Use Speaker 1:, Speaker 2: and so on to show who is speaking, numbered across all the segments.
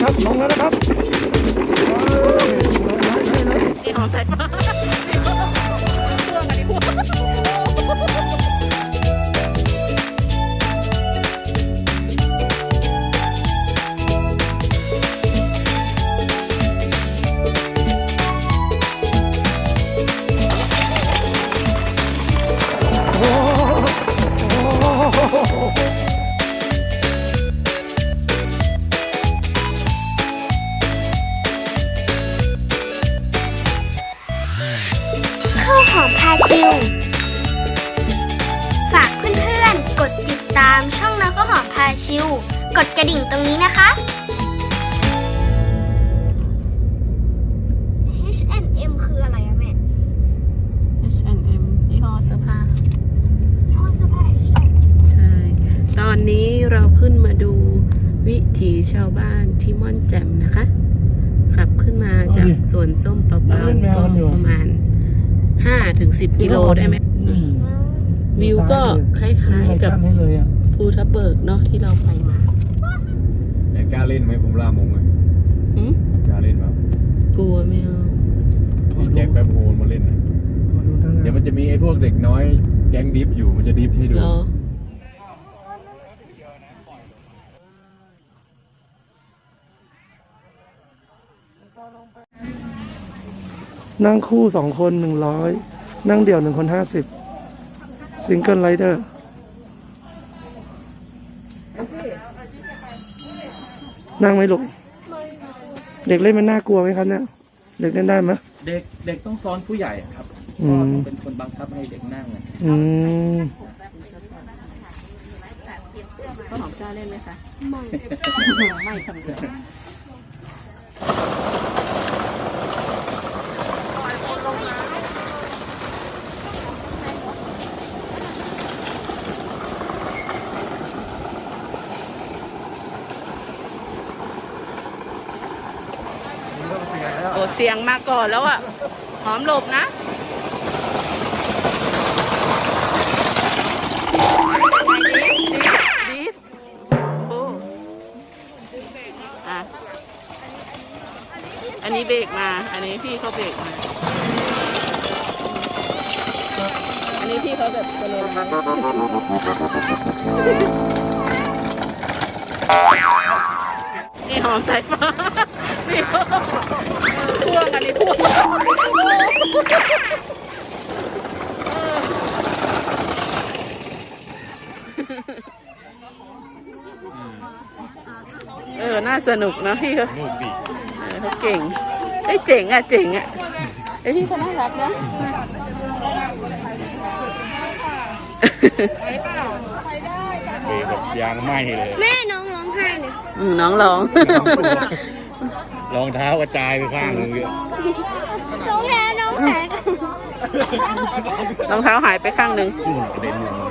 Speaker 1: ครับลงแล้วนะครับ
Speaker 2: นี่ของใส่ฟ้ ก
Speaker 3: ดกระดิ่งตรงนี้นะคะ H&M คืออะไรอะแม่
Speaker 2: H&M ยี่ห้อเสื้อผ้า
Speaker 3: ยี่ห้อเสื้อผ้า H&M
Speaker 2: ใช่ ตอนนี้เราขึ้นมาดูวิถีชาวบ้านที่ม่อนแจ่มนะคะ ขับขึ้นมาจากสวนส้มเปล่าๆก็ประมาณ5-10 กิโลได้ไหม
Speaker 1: อืม
Speaker 2: วิวก็คล้ายๆกับ
Speaker 1: ให้เลยอะ
Speaker 2: ภูทับเบิกเนาะที่เราไปมา
Speaker 4: แอน กล้าเล่นไหมผมล่ามงอะ
Speaker 2: หืม
Speaker 4: กล้าเล่นแบบ
Speaker 2: กลัวไม่เอา
Speaker 4: ที่แจ็คแป๊บโฮนมาเล่นนะ
Speaker 1: ขอดูทาง
Speaker 4: เดี๋ยวมันจะมีไอ้พวกเด็กน้อยแก๊งดิฟอยู่มันจะดิฟให้ดู
Speaker 2: เหรอ
Speaker 1: นั่งคู่สองคนหนึ่งร้อยนั่งเดี่ยวหนึ่งคนห้าสิบซิงเกิลไรเดอร์ นั่งไหมลูกเด็กเล่นมันน่ากลัวไหมครับเนี่ย เด็กเล่นได้ไหม
Speaker 5: เด็กเด็กต้องซ้อนผู้ใหญ่อะครับ
Speaker 1: อื
Speaker 5: พ่อ
Speaker 1: ม
Speaker 5: ต้องเป็นคนบังคับให้เด็กนั่งอะ
Speaker 1: อืม
Speaker 2: ข้าวหอมกล้าเล่นไหมคะ ไม่ ไม่ทำเดือ เสียงมาก่อนแล้วอะหอมหลบนะดีดโอ้อะอันนี้เบรกมา อันนี้พี่เขาเบรกมา อันนี้พี่เขาแบบสโลว์นี่หอมสายฟ้านี่ พ่วงอันนี้พ่วงเออ น่าสนุกเนอะพี่เขา
Speaker 4: ลูกดิ
Speaker 2: เออเขาเก่งไอ้ยเจ๋งอะ เจ๋งอะไอ้ยพี่เขาน่ารักนะ
Speaker 4: เบรกแบบยางไหม้เลย
Speaker 3: แม่น้องร้องไห้เลย
Speaker 2: อืมน้องร้อง
Speaker 4: รองเท้ากระจายไปข้างหนึงเลย
Speaker 3: น้องแท้น้องแท้
Speaker 2: รองเท้าหายไปข้างหนึ่ง
Speaker 4: นู่นกระเด็นลงมา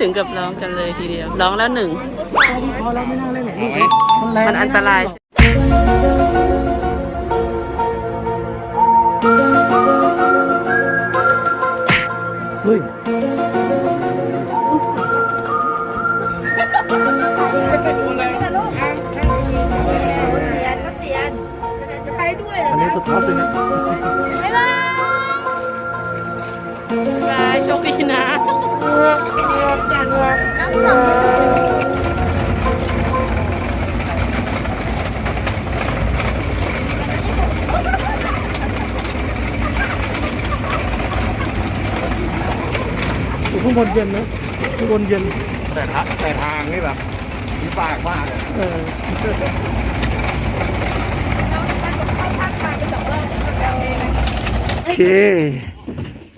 Speaker 2: ถึงกับร้องกันเลยทีเดียว ร้องแล้วหนึ่ง
Speaker 1: พอเราไม่นั่งเล่นไหน
Speaker 4: เอาไหม
Speaker 2: มันอันตราย
Speaker 1: เอันนี้สต๊อปเลยนะ
Speaker 2: บายโชคดีนะ
Speaker 1: อยู่ข้างบนเย็นนะข้างบนเย็น
Speaker 4: แต่ทางแต่ทางนี่แบบมีปากมากเลย
Speaker 1: เออโอเค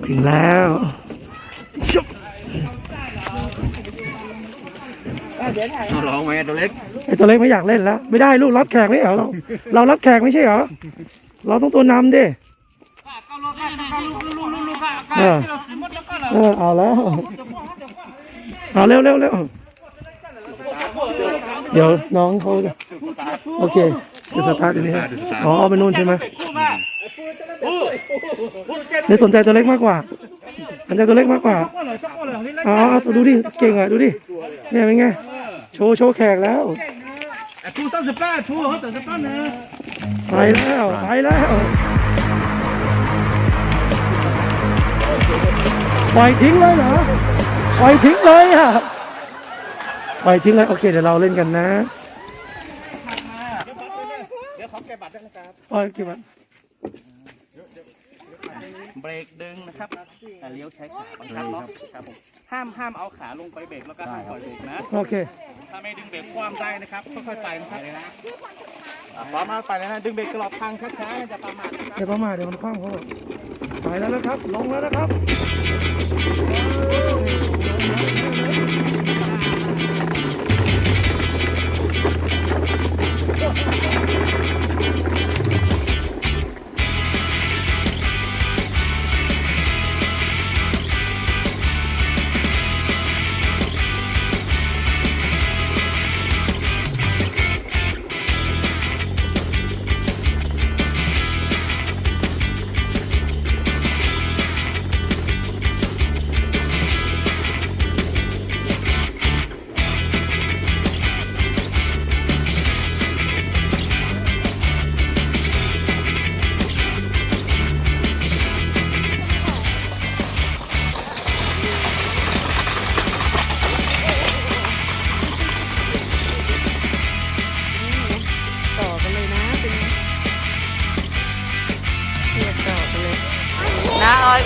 Speaker 1: ถึงแล้วชุบ
Speaker 4: เอาร้องไหมตัวเล็ก
Speaker 1: ไอตัวเล็กไม่อยากเล่นแล้ว ไม่ได้ลูกรับแขกไม่เหรอเราเรารับแขกไม่ใช่เหรอเราต้องตัวนำดิเออเออเอาแล้วเอาเร็วเร็วเร็วเดี๋ยวน้องเขาจะโอเคจะสตาร์ทอยู่นี่ฮะอ๋อเอาไปนู่นใช่ไหม เลยสนใจตัวเล็กมากกว่าสนใจตัวเล็กมากกว่าอ๋อเอาดูดิเก่งอะดูดิเนี่ยเป็นไงโชว์โชว์แขกแล้ว
Speaker 5: ทูสามสิบแปดทูเขาแต่สิบแปดนะ
Speaker 1: ไปแล้วไปแล้วปล่อยทิ้งเลยเหรอปล่อยทิ้งเลยอะปล่อยทิ้งเลยโอเคเดี๋ยวเราเล่นกันนะ
Speaker 5: เดี๋ยวเขาแกบัตรนะครับ
Speaker 1: ปล่อยเก็บบัตร
Speaker 5: เบรกดึงนะครับอะเลี้ยวใช้ขาบังคับเนาะครับผมห้ามห้ามเอาขาลงไปเบรกแล้วก็ห้ามปล่อยเบรกนะ
Speaker 1: โอเค
Speaker 5: ถ้าไม่ดึงเบรกคว่ำได้นะครับค่อยๆไปนะครับอะพร้อมมากไปเลยนะดึงเบรกตลอดทางช้าๆจะประมาทนะครับ
Speaker 1: เดี๋ยวประมาทเดี๋ยวมันคว่ำเขาบอกไปแล้วนะครับ ลงแล้วนะครับ
Speaker 2: ต่อ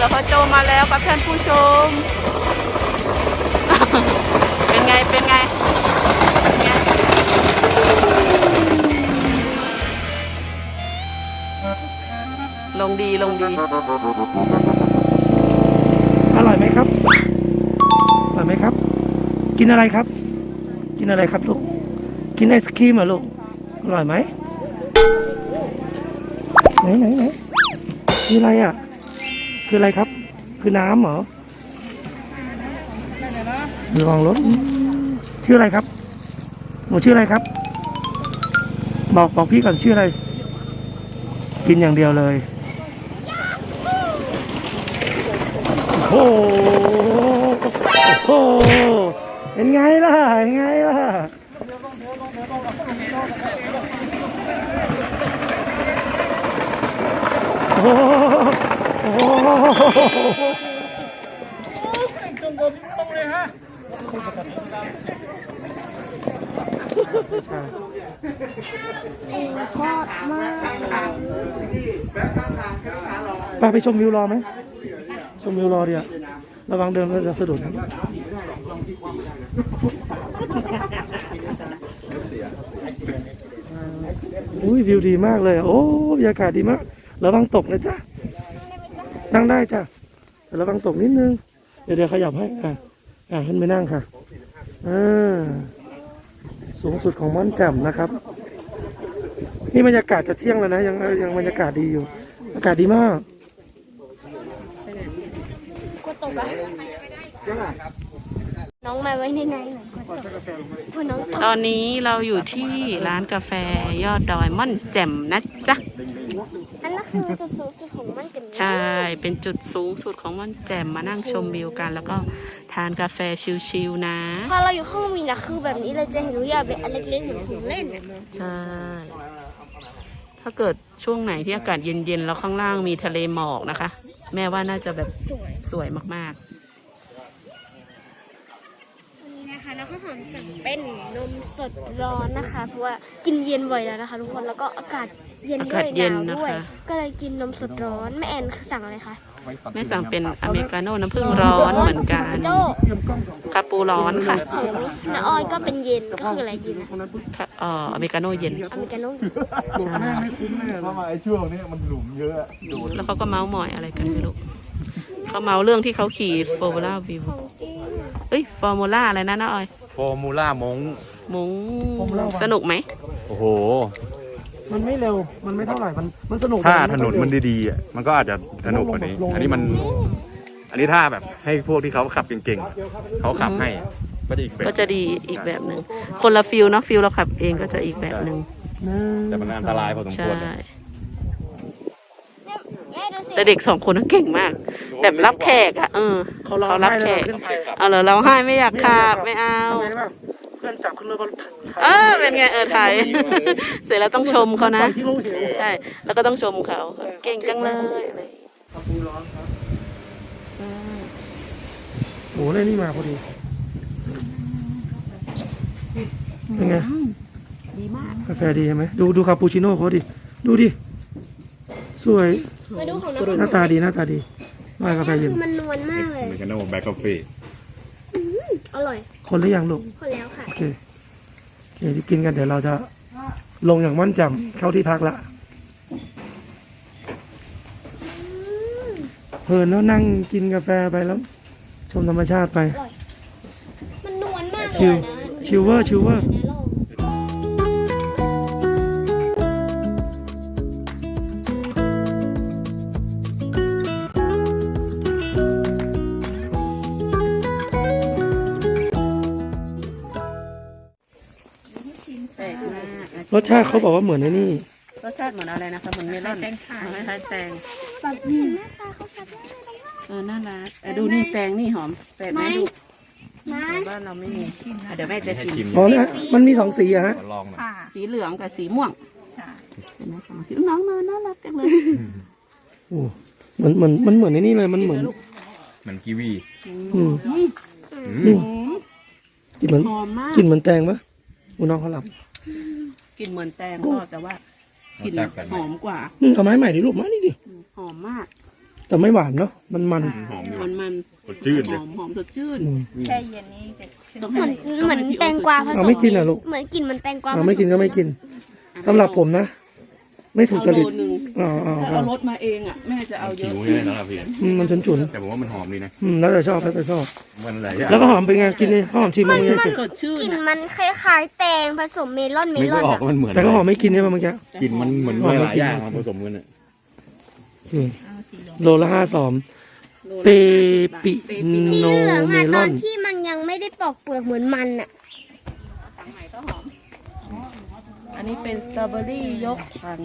Speaker 2: น้าออยกับพ่อโจมาแล้วครับท่านผู้ชม เป็นไง เป็นไง เป็นไง ลงดีลงดี
Speaker 1: อร่อยไหมครับ อร่อยไหมครับ กินอะไรครับ กินอะไรครับลูก กินไอศครีมเหรอลูก อร่อยไหมไหนไหนไหนคืออะไรอะ คืออะไรครับ คือน้ำเหรอระวังรถชื่ออะไรครับ หนูชื่ออะไรครับ บอกบอกพี่ก่อนชื่ออะไร กินอย่างเดียวเลย โอ้โหโอ้โหเป็นไงล่ะเป็นไงล่ะโอ้ โหโอ้โหไปไปชมวิวรอไหม ชมวิวรอเดียวระวังเดินแล้วจะสะดุดอุ้ยวิวดีมากเลย โอ้บรรยากาศดีมาก ระวังตกนะจ๊ะ นั่งได้จ้ะแต่ระวังตกนิดนึง เดี๋ยวเดี๋ยวขยับให้อะอะขึ้นไปนั่งค่ะอ่าสูงสุดของม่อนแจ่มนะครับ นี่บรรยากาศจะเที่ยงแล้วนะ ยังยังบรรยากาศดีอยู่ อากาศดีมาก
Speaker 3: น้องมาไว้ในในหน่อยกลัวน้องตก
Speaker 2: ตอนนี้เราอยู่ที่ร้านกาแฟยอดดอยม่อนแจ่มนะจ๊ะ
Speaker 3: อันนั้นคือจุดสูงสุดของมันกัน
Speaker 2: ใช่ เป็นจุดสูงสุดของม่อนแจ่มมานั่งชมวิวกัน แล้วก็ทานกาแฟชิลๆนะ
Speaker 3: พอเราอยู่ข้างมีนะคือแบบนี้เราจะเห็นทุกอย่างเป็นอันเล็กๆเหมือนของเล่นอะ
Speaker 2: ใช่ ถ้าเกิดช่วงไหนที่อากาศเย็นๆ แล้วข้างล่างมีทะเลหมอกนะคะ แม่ว่าน่าจะแบบ
Speaker 3: สวย
Speaker 2: สวยมาก
Speaker 3: วั นนี้นะคะน้องข้าวหอมสั่งเป็นนมสดร้อนนะคะ เพราะว่ากินเย็นบ่อยแล้วนะคะ ทุกคนแล้วก็อากาศเย็น
Speaker 2: อา
Speaker 3: ด้
Speaker 2: กาศ
Speaker 3: วย
Speaker 2: เย็น
Speaker 3: หนาวด้วย
Speaker 2: นะคะ
Speaker 3: ก็เลยกินนมสดร้อนแม่แอนสั่งอะไรคะ
Speaker 2: ๆแม่สั่งเป็นอเมริกาโน่น้ำผึ้งร้อนเหมือนกัน
Speaker 3: โจ้
Speaker 2: คาปูร้อนค่ะ
Speaker 3: ของน้าอ้อยก็เป็นเย็นก็คืออะไรเย็นนะ
Speaker 2: ค่ะเอ่ออเมริกาโน่เย็น
Speaker 3: อเมริกาโน่
Speaker 2: ใช่
Speaker 4: เพราะว่าไอ้ช่วงนี้มันหลุมเยอะดูด
Speaker 2: แล้วเขาก็เมาส์มอยอะไรกันไม่รู้เขาเมาส์เรื่องที่เขาขี่ฟอร์มูล่าวิว
Speaker 3: ของจริง
Speaker 2: เอ้ยฟอร์มูล่าอะไรนะน้าออย
Speaker 4: ฟอร์มูล่ามง
Speaker 2: มุงสนุกไหม
Speaker 4: โอ้โห
Speaker 1: มันไม่เร็ว มันไม่เท่าไหร่ มัน มันสนุก
Speaker 4: ถ้า
Speaker 1: แต่
Speaker 4: ถนนมัน
Speaker 1: ไค่อยเร็ว
Speaker 4: ดีๆอะมันก็อาจจะสนุกกว่านี้
Speaker 1: ลงลง
Speaker 4: อันนี้มัน อันนี้ถ้าแบบให้พวกที่เขาขับเก่งๆเขาขับให้ก็จะอีกแบบ
Speaker 2: ก็จะดีอีกแบบหนึ่งคนละฟิลเนาะฟิลเราขับเองก็จะอีกแบบหนึ่ง
Speaker 1: หนึ่ง
Speaker 4: แต่มันอันตรายพอสมค
Speaker 2: ใช่
Speaker 4: วร
Speaker 3: เนี่ยยายดูสิ
Speaker 2: แต่เด็กสองคนนั้นเก่งมาก แบบรับแขกอะเออ
Speaker 1: เขาร้อง
Speaker 2: เขารับ
Speaker 1: ไห้
Speaker 2: แข
Speaker 1: เลย
Speaker 2: กเอาเหรอเราให้ไม่อยากขับไม่เอา
Speaker 1: ทำไงรู้ป่ะเพื่อนจับขึ้นมาบน
Speaker 2: เออเป็นไงเออถ่ายเสร็จแล้วต้องชมเขานะ
Speaker 1: ที่เราเห็น
Speaker 2: ใช่ แล้วก็ต้องชมเขาเก่งจังเลยอะไร
Speaker 1: ปูร้อนครับโอ้โหเลยนี่มาพอดีเป็นไง
Speaker 2: ดีมาก
Speaker 1: กาแฟดีใช่ไหมดูดูคาปูชิโน่เขาดิ ดูดิ สวย
Speaker 3: มาดูของน้อง
Speaker 1: หน้าตาดีหน้าตาดี ว่ากาแฟเย็น
Speaker 3: คือมันนวลมากเลย
Speaker 4: อเมริกาโน่แบล็กกาแฟ
Speaker 3: อร่อย
Speaker 1: คนหรือยังลูก
Speaker 3: คนแล้วค่ะ
Speaker 1: โอเคโอเคที่กินกันเดี๋ยวเราจะลงอย่างมั่นจำเข้าที่พักละเพลินแล้วนั่งกินกาแฟไปแล้ว ชมธรรมชาติไป
Speaker 3: มันนวลมากเลย
Speaker 1: ชิล
Speaker 3: นะ
Speaker 1: ชิลเวอร์ชิลเวอร์ รสชาติเขาบอกว่าเหมือนในนี่
Speaker 2: รสชาติเหมือนอะไรนะคะเหมือนเมลอนแตงค่ะคล้ายๆแตง
Speaker 3: แบบนี้หน้าตาเขาชัดมากเลย
Speaker 2: เออน่ารักเออดูนี่แตงนี่หอมแปลกไหมดู
Speaker 3: นะ
Speaker 2: บ้านเราไม่มีอะเดี๋ยวแม่จะชิม
Speaker 1: อ๋อเนี่ยมันมีสองสีอะฮะ
Speaker 4: ขอลองหน่อย
Speaker 2: สีเหลืองกับสีม่วงเห็นไหมคะน้องๆน่ารักจังเลย
Speaker 1: โอ้เหมือนเหมือนมันเหมือนในนี่เลย มันเหมือน
Speaker 4: เหมือนกีวี
Speaker 1: อืม
Speaker 4: อื
Speaker 1: อื
Speaker 4: ม
Speaker 1: มกลินเหมือน
Speaker 2: หอมมาก
Speaker 1: กลินเหมือนแตงปะอุน้องเขาหลับ
Speaker 2: กลิ่นเหมือนแตงก็แต่ว่ากลิ่นหอมกว่า
Speaker 1: อืมเอาไม้ใหม่ดิลูกมานี่ดิ
Speaker 2: หอมมาก
Speaker 1: แต่ไม่หวานเนาะ มันมัน
Speaker 4: หอมอยู่
Speaker 2: มันมัน
Speaker 4: สดชื่น
Speaker 2: ห
Speaker 4: เลย
Speaker 2: อมหอมสดชื่น
Speaker 1: อืม
Speaker 2: ต้อง
Speaker 3: เห
Speaker 2: ให้
Speaker 3: มือนเหมือนแตงกวาผส
Speaker 1: เอา
Speaker 3: ม
Speaker 1: ไม่กินเหรอลูก
Speaker 3: เหมือนกลิ่นเหมันแตงกวาผ
Speaker 1: เอา
Speaker 3: สม
Speaker 1: ไม่กินก็ไม่กินสำหรับผมนะ ไม่ถูก
Speaker 2: เอา
Speaker 1: จริต
Speaker 2: โลนึง
Speaker 1: อ๋ออ๋อ
Speaker 2: ถ้า
Speaker 1: อ๋อ
Speaker 2: เอารถมาเองอะแม่จะเอาเย
Speaker 4: ผิ
Speaker 2: อะ
Speaker 4: วนี่นะครับพี่
Speaker 1: อืมมันฉุนฉุน
Speaker 4: แต่ผมว่ามันหอมดีนะ
Speaker 1: ๆอืมแล้วแต่ชอบแล้วแต่ชอบ
Speaker 4: มันหลายอย่าง
Speaker 1: แล้วก็หอมเป็นไงกินเลยข้าวหอมชิมมันไง
Speaker 2: สดชื่น
Speaker 3: กลิ่น
Speaker 2: อะ
Speaker 3: มันคล้ายๆแตงผสมเมลอนเม
Speaker 4: ไม่
Speaker 3: ล
Speaker 4: ก็
Speaker 3: อน
Speaker 4: ออก
Speaker 3: อะ
Speaker 4: ว่ามันเหมือน
Speaker 1: แต่ก็หอมไม่กินใช่ป่ะเมื่อกี้
Speaker 4: กลิ่นมันเหมือนหลายอย่างมาผสมกันอะ
Speaker 1: อืมโลละห้าสอม
Speaker 2: โลละ
Speaker 1: เปปิ
Speaker 2: เปปิ
Speaker 1: โน
Speaker 3: สีเหลือง
Speaker 1: เม
Speaker 3: อะ
Speaker 1: ล
Speaker 3: ตอ
Speaker 1: อนน
Speaker 3: ที่มันยังไม่ได้ปอกเปลือกเหมือนมันอะ
Speaker 2: ถังไหนก็หอม อั นนี้เป็นสตรอเบอรี่ยกถัง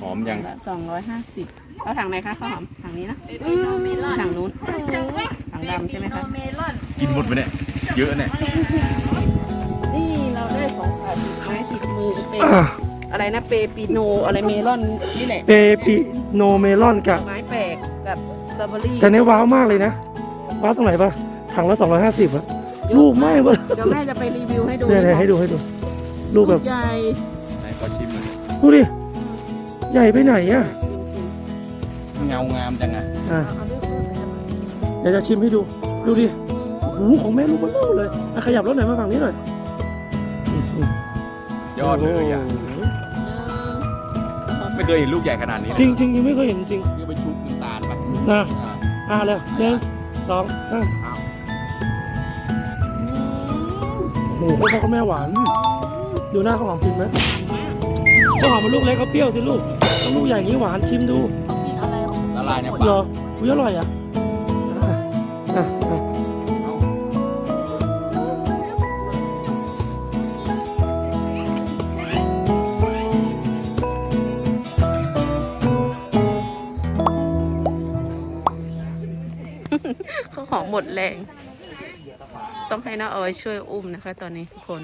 Speaker 4: หอมยัง
Speaker 2: ละสองร้อยห้าสิบเอาถังไหนคะข้าวหอมถังนี้นะ
Speaker 3: อืม
Speaker 2: ถังนู้น
Speaker 3: ถังนี้
Speaker 2: ถังดำใช่ไหมคะ
Speaker 4: กินหมดไปเนี่ยเยอะเนี่ย
Speaker 2: นี่เราได้ของฝากติดไม้ติดมือเป็น
Speaker 1: อะ
Speaker 2: อะไรนะเปปิโนอะไรเมลอนนี่แหละ
Speaker 1: เปปิโนเมลอนกับ
Speaker 2: ไม้แปลกกับสตรอเบอรี่
Speaker 1: แต่เนี้ว้าวมากเลยนะว้าวตรงไหนปะถังละสองร้อยห้าสิบอะลูกไม่เว้ย
Speaker 2: เดี๋ยวแม่จะไปรีวิวให้ดู
Speaker 1: เดี๋ยวๆให้ดูให้ดู ลูกแบบ
Speaker 2: ใหญ่
Speaker 4: ไหนขอชิมหน่อย
Speaker 1: ดูดิใหญ่ไปไหนอะ
Speaker 4: เงางามจังอะ
Speaker 1: อะเดี๋ยวจะชิมให้ดู ดูดิโอ้โหของแม่ลูกมันเล่าเลยอะขยับรถหน่อยมาฝั่งนี้หน่อยอืม
Speaker 4: ยอดเลยอะไม่เคยเห็นลูกใหญ่ขนาดนี้
Speaker 1: จริงจริงๆยังไม่เคยเห็นจริง
Speaker 4: นี่ไปชุบน้ำตาลปะ
Speaker 1: นะ
Speaker 4: อ่า
Speaker 1: อะเลยหนึ่งสองสาม
Speaker 4: อ้าว
Speaker 1: โอ้โหพ่อเขาแม่หวาน ดูหน้าข้าวหอมกินไหมข้าวหอมมันลูกเล็กก็เปรี้ยวสิลูกต้องลูกใหญ่อย่างนี้หวานชิมดู
Speaker 4: ละลายใน
Speaker 1: เหร
Speaker 4: ปาก
Speaker 1: ออุ้ยอร่อยอะอะอะอะ
Speaker 2: เขาวหอมหมดแรง ต้องให้น้าออยช่วยอุ้มนะคะ ตอนนี้ทุกคน